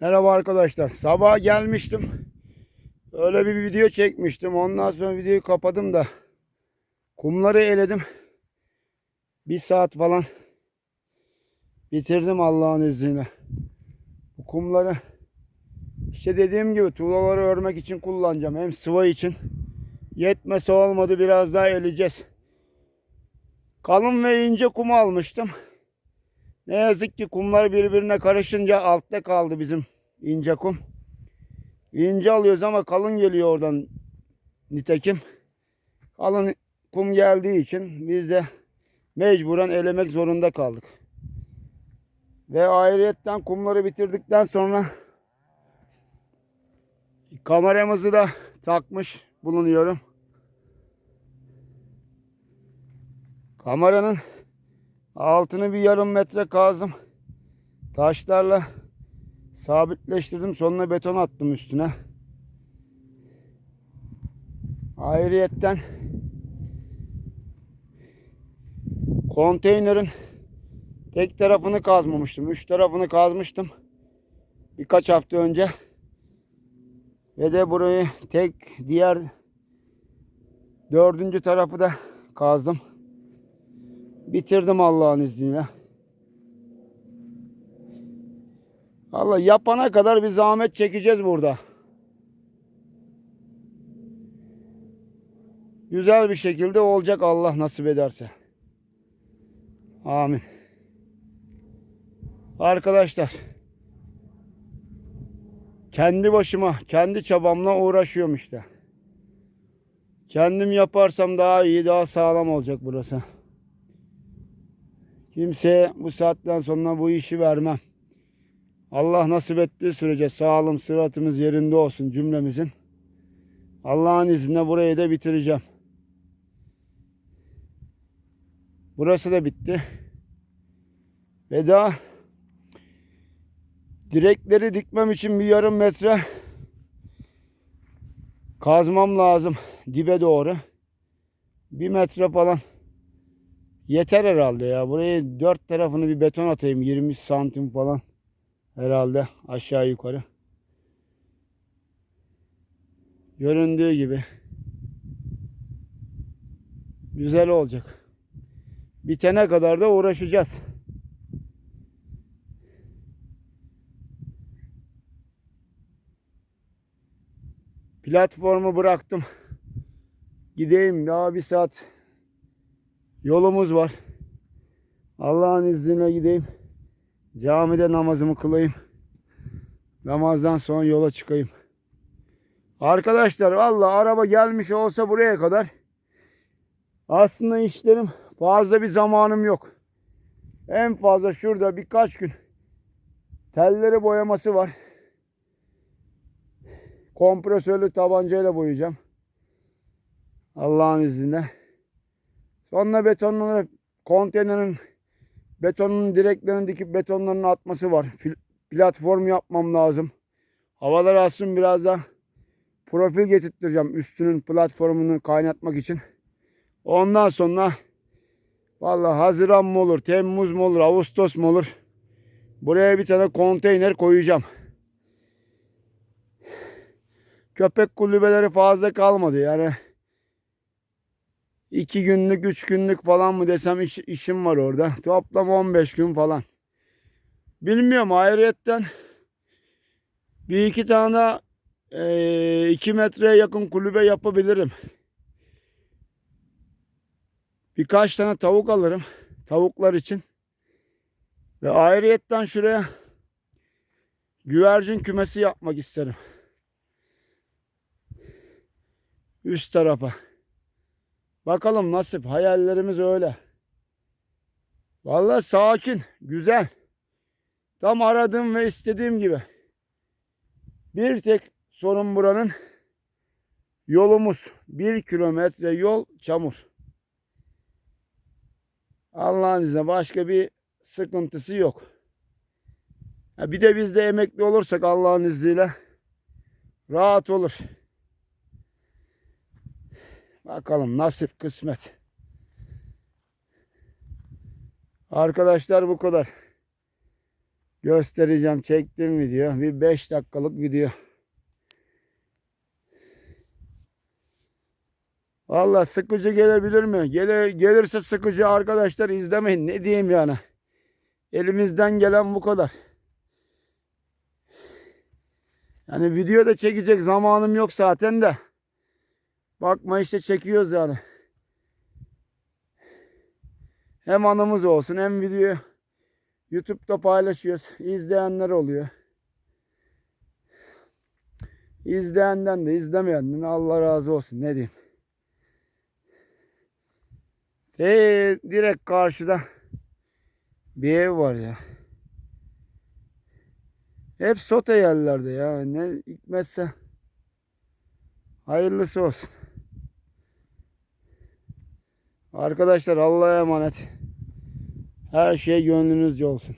Merhaba arkadaşlar. Sabah gelmiştim. Öyle bir video çekmiştim. Ondan sonra videoyu kapadım da kumları eledim. Bir saat falan bitirdim Allah'ın izniyle. Bu kumları işte dediğim gibi tuğlaları örmek için kullanacağım. Hem sıva için. Yetmese olmadı biraz daha eleyeceğiz. Kalın ve ince kum almıştım. Ne yazık ki kumlar birbirine karışınca altta kaldı bizim ince kum. İnce alıyoruz ama kalın geliyor oradan nitekim. Kalın kum geldiği için biz de mecburen elemek zorunda kaldık. Ve ayrıyetten kumları bitirdikten sonra kameramızı da takmış bulunuyorum. Kameranın Altını bir yarım metre kazdım. Taşlarla sabitleştirdim. Sonuna beton attım üstüne. Ayrıyetten konteynerin tek tarafını kazmamıştım. Üç tarafını kazmıştım. Birkaç hafta önce. Ve de burayı tek diğer dördüncü tarafı da kazdım. Bitirdim Allah'ın izniyle. Allah yapana kadar bir zahmet çekeceğiz burada. Güzel bir şekilde olacak Allah nasip ederse. Amin. Arkadaşlar kendi başıma, kendi çabamla uğraşıyorum işte. Kendim yaparsam daha iyi, daha sağlam olacak burası. Kimseye bu saatten sonra bu işi vermem. Allah nasip ettiği sürece sağlım sıratımız yerinde olsun cümlemizin. Allah'ın izniyle burayı da bitireceğim. Burası da bitti. Ve daha direkleri dikmem için bir yarım metre kazmam lazım dibe doğru. Bir metre falan Yeter herhalde ya. Burayı dört tarafını bir beton atayım. 20 santim falan. Herhalde aşağı yukarı. Göründüğü gibi. Güzel olacak. Bitene kadar da uğraşacağız. Platformu bıraktım. Gideyim daha bir saat yolumuz var. Allah'ın izniyle gideyim. Camide namazımı kılayım. Namazdan sonra yola çıkayım. Arkadaşlar valla araba gelmiş olsa buraya kadar aslında işlerim fazla bir zamanım yok. En fazla şurada birkaç gün telleri boyaması var. Kompresörlü tabancayla boyayacağım. Allah'ın izniyle. Sonra betonları konteynerin betonun direklerini dikip betonlarını atması var. Platform yapmam lazım. Havalar alsın biraz da profil getirttireceğim üstünün platformunu kaynatmak için. Ondan sonra vallahi Haziran mı olur, Temmuz mu olur, Ağustos mu olur? Buraya bir tane konteyner koyacağım. Köpek kulübeleri fazla kalmadı yani. İki günlük, üç günlük falan mı desem iş, işim var orada. Toplam 15 gün falan. Bilmiyorum ayrıyetten bir iki tane e, iki metreye yakın kulübe yapabilirim. Birkaç tane tavuk alırım. Tavuklar için. Ve ayrıyetten şuraya güvercin kümesi yapmak isterim. Üst tarafa. Bakalım nasip. Hayallerimiz öyle. Vallahi sakin. Güzel. Tam aradığım ve istediğim gibi. Bir tek sorun buranın yolumuz. Bir kilometre yol çamur. Allah'ın izniyle başka bir sıkıntısı yok. Bir de biz de emekli olursak Allah'ın izniyle rahat olur. Bakalım nasip kısmet. Arkadaşlar bu kadar. göstereceğim. Çektiğim video. Bir 5 dakikalık video. Valla sıkıcı gelebilir mi? Gele, gelirse sıkıcı arkadaşlar izlemeyin. Ne diyeyim yani. Elimizden gelen bu kadar. Yani video da çekecek zamanım yok zaten de. Bakma işte çekiyoruz yani. Hem anımız olsun hem video YouTube'da paylaşıyoruz. İzleyenler oluyor. İzleyenden de izlemeyenden de Allah razı olsun. Ne diyeyim. Ee, direkt karşıda bir ev var ya. Hep sote yerlerde ya. Ne hikmetse hayırlısı olsun. Arkadaşlar Allah'a emanet. Her şey gönlünüzce olsun.